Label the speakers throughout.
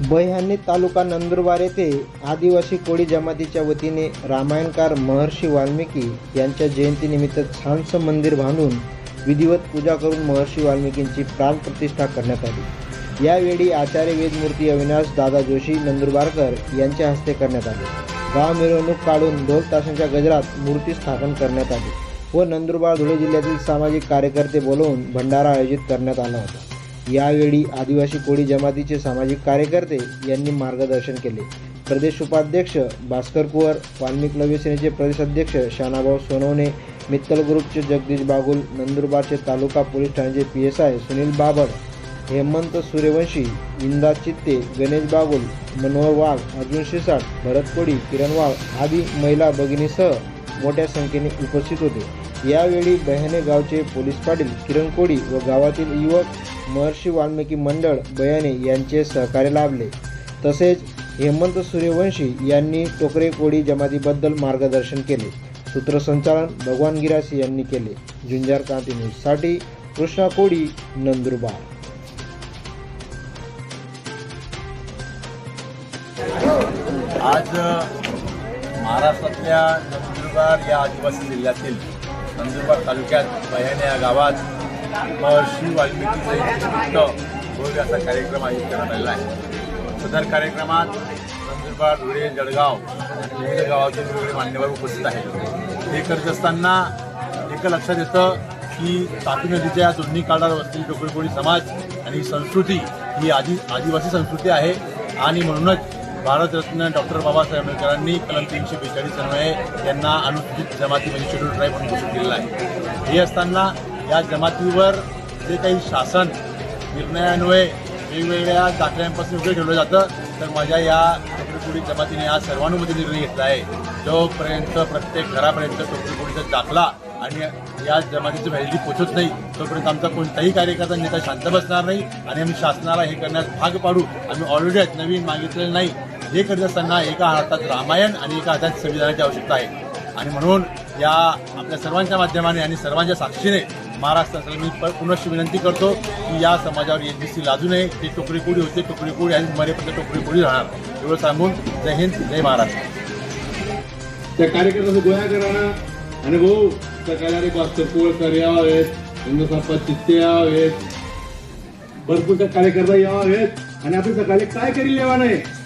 Speaker 1: बह्यानी तालुका नंदुरबार येथे आदिवासी कोळी जमातीच्या वतीने रामायणकार महर्षी वाल्मिकी यांच्या जयंतीनिमित्त छानसं मंदिर बांधून विधिवत पूजा करून महर्षी वाल्मिकींची प्राणप्रतिष्ठा करण्यात आली. यावेळी आचार्य वेदमूर्ती अविनाश दादा जोशी नंदुरबारकर यांच्या हस्ते करण्यात आले. गाव मिरवणूक काढून ढोल ताशांच्या गजरात मूर्ती स्थापन करण्यात आली व नंदुरबार धुळे जिल्ह्यातील सामाजिक कार्यकर्ते बोलवून भंडारा आयोजित करण्यात आला होता. यावेळी आदिवासी कोळी जमातीचे सामाजिक कार्यकर्ते यांनी मार्गदर्शन केले. प्रदेश उपाध्यक्ष भास्कर कुवर वाल्मिक लव्य सेनेचे प्रदेशाध्यक्ष शानाभाऊ सोनवणे मित्तल ग्रुपचे जगदीश बागुल नंदुरबारचे तालुका पोलीस ठाण्याचे P S I Sunil Babar Hemant Suryavanshi Inda Chitte Ganesh Bagul Manohar वाघ अर्जुन शिसाट भरत कोडी किरण वाघ आदी महिला भगिनीसह मोठ्या संख्येने उपस्थित होते. यावेळी बयाने गावचे पोलीस पाटील किरण कोडी व गावातील युवक महर्षी वाल्मिकी मंडळ बयाने यांचे सहकार्य लाभले. तसेच हेमंत सूर्यवंशी यांनी टोकरे कोडी जमातीबद्दल मार्गदर्शन केले. सूत्रसंचालन भगवान गिरासी यांनी केले. झुंजार क्रांती न्यूजसाठी कृष्णा कोडी नंदुरबार.
Speaker 2: आज महाराष्ट्रातल्या नंदुरबार या आदिवासी जिल्ह्यातील नंदुरबार तालुक्यात बयाने या गावात महर्षी वाल्मिकी जयंतीनिमित्त भव्य असा कार्यक्रम आयोजित करण्यात आलेला आहे. सदर कार्यक्रमात नंदुरबार धुळे जळगाव आणि विविध गावातून वेगवेगळे मान्यवर उपस्थित आहेत. हे करत असताना एक लक्षात येतं की तापी नदीच्या दोन्ही काळावर वसलेली टोकरी समाज आणि संस्कृती ही आदि आदिवासी संस्कृती आहे आणि म्हणूनच भारतरत्न डॉक्टर बाबासाहेब आंबेडकरांनी कलम तीनशे बेचाळीस अन्वये यांना अनुसूचित जमाती म्हणजे शेड्यूल ट्राईब म्हणून घोषित केलेलं आहे. हे असताना या जमातीवर जे काही शासन निर्णयान्वये वेगवेगळ्या दाखल्यांपासून वेगळं ठेवलं जातं तर माझ्या या टोकरीपुडी जमातीने हा सर्वानुमती निर्णय घेतला आहे. जोपर्यंत प्रत्येक घरापर्यंत टोकरीपुडीचा दाखला आणि या जमातीची व्हॅलिडी पोचत नाही तोपर्यंत आमचा कोणताही कार्यकर्ता नेता शांत बसणार नाही आणि आम्ही शासनाला हे करण्यास भाग पाडू. आम्ही ऑलरेडी नवीन मागितलेलं नाही. हे करत असताना एका हातात रामायण आणि एका हातात संविधानाची आवश्यकता आहे. आणि म्हणून या आपल्या सर्वांच्या माध्यमाने आणि सर्वांच्या साक्षीने महाराष्ट्राला मी प- पुनश्च विनंती करतो की या समाजावर एन बी सी लाजू नये. ते टोकरीकोडी होते टोकरीकोडी आणि मरेपर्यंत टोकरीकोडी राहणार. एवढं सांगून जय हिंद जय महाराष्ट्र.
Speaker 3: त्या कार्यकर्त्याचं गोळ्या करा आणि भाऊ सकाळी पाच कोळकर यावेत हिंदुसापा चित्ते यावेत. भरपूर त्या कार्यकर्ता यावेत. आणि आपण सकाळी काय करी लेवा नाही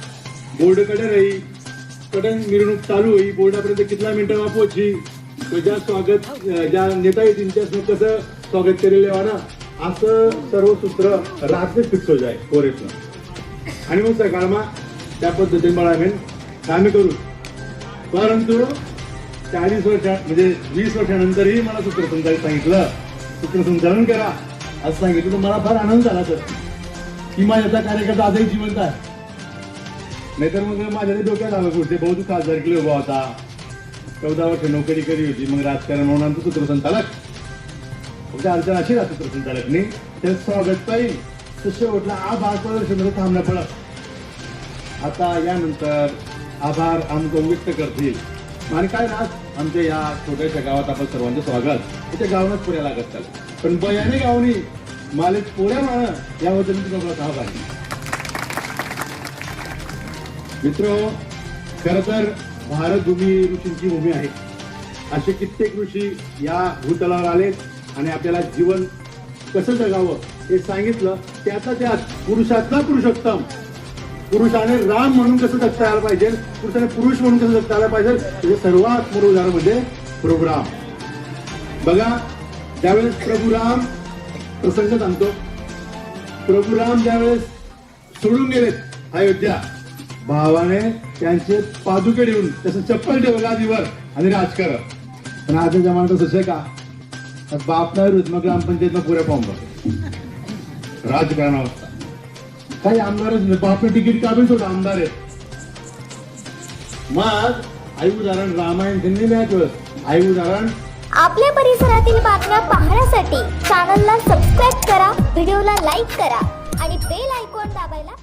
Speaker 3: बोर्डकडे राही. कडन मिरवणूक चालू होई. बोर्डापर्यंत कितला मिनिटं पोहोची ज्या स्वागत ज्या नेता येतील त्यासनं कसं स्वागत केलेले लेवा असं सर्व सूत्र रात्री फिक्स हो जाय फोरेस्टनं आणि मग सकाळमा त्या पद्धतीने बाळाबेन कामे करू परंतु चाळीस वर्षा म्हणजे वीस वर्षानंतरही मला सूत्रसंचालन सांगितलं सूत्रसंचालन करा असं सांगितलं तर मला फार आनंद झाला सर. की माझ्याचा कार्यकर्ता आजही जिवंत आहे. नाहीतर मग माझ्या डोक्यात आलं कुठे? बहुत खासदार केले उभा होता. चौदा वर्ष नोकरी करी होती. मग राजकारण म्हणून आमचं सूत्रसंचालक. म्हणजे फक्त अडचण अशी राहत सूत्रसंचालकने त्यात स्वागत पाहिजे तर शेवटला आभार प्रदर्शन थांबणं पडत आता यानंतर आभार आमचं व्यक्त करतील. आणि काय ना आमच्या या छोट्याशा गावात आपण सर्वांचं स्वागत. इथे गावात पुऱ्या लागत चाल पण बयाने गावनी माले पुऱ्या म्हणा याबद्दल मी तुम्हाला आभार मित्र खर तर भारत भूमी ऋषींची भूमी आहे. असे कित्येक ऋषी या भूतलावर आलेत आणि आपल्याला जीवन कसं जगावं हे सांगितलं. त्याचा त्यात पुरुषातला पुरुषोत्तम पुरुषाने राम म्हणून कसं जगता यायला पाहिजे? पुरुषाने पुरुष म्हणून कसं जगता आलं पाहिजे? त्याचे सर्वात मोठं उदाहरण म्हणजे प्रभू राम. बघा ज्यावेळेस प्रभू राम प्रसंग सांगतो प्रभू राम ज्यावेळेस सोडून गेलेत अयोध्या भावाने त्यांचे पादुके ठेवून त्याचं चप्पल ठेवलं गादीवर आणि राजकारण. पण आजच्या जमान्यात तसं आहे का? तर बाप नाही रुच ग्रामपंचायतनं पुऱ्या फॉर्म भरतो राजकारणावर काही आमदारच नाही. बापने तिकीट काढून सोडा आमदार आहे मग आई उदाहरण रामायण त्यांनी नाही आई उदाहरण
Speaker 4: आपल्या परिसरातील बातम्या पाहण्यासाठी चॅनलला सबस्क्राईब करा व्हिडिओला लाईक करा आणि बेल आयकॉन दाबायला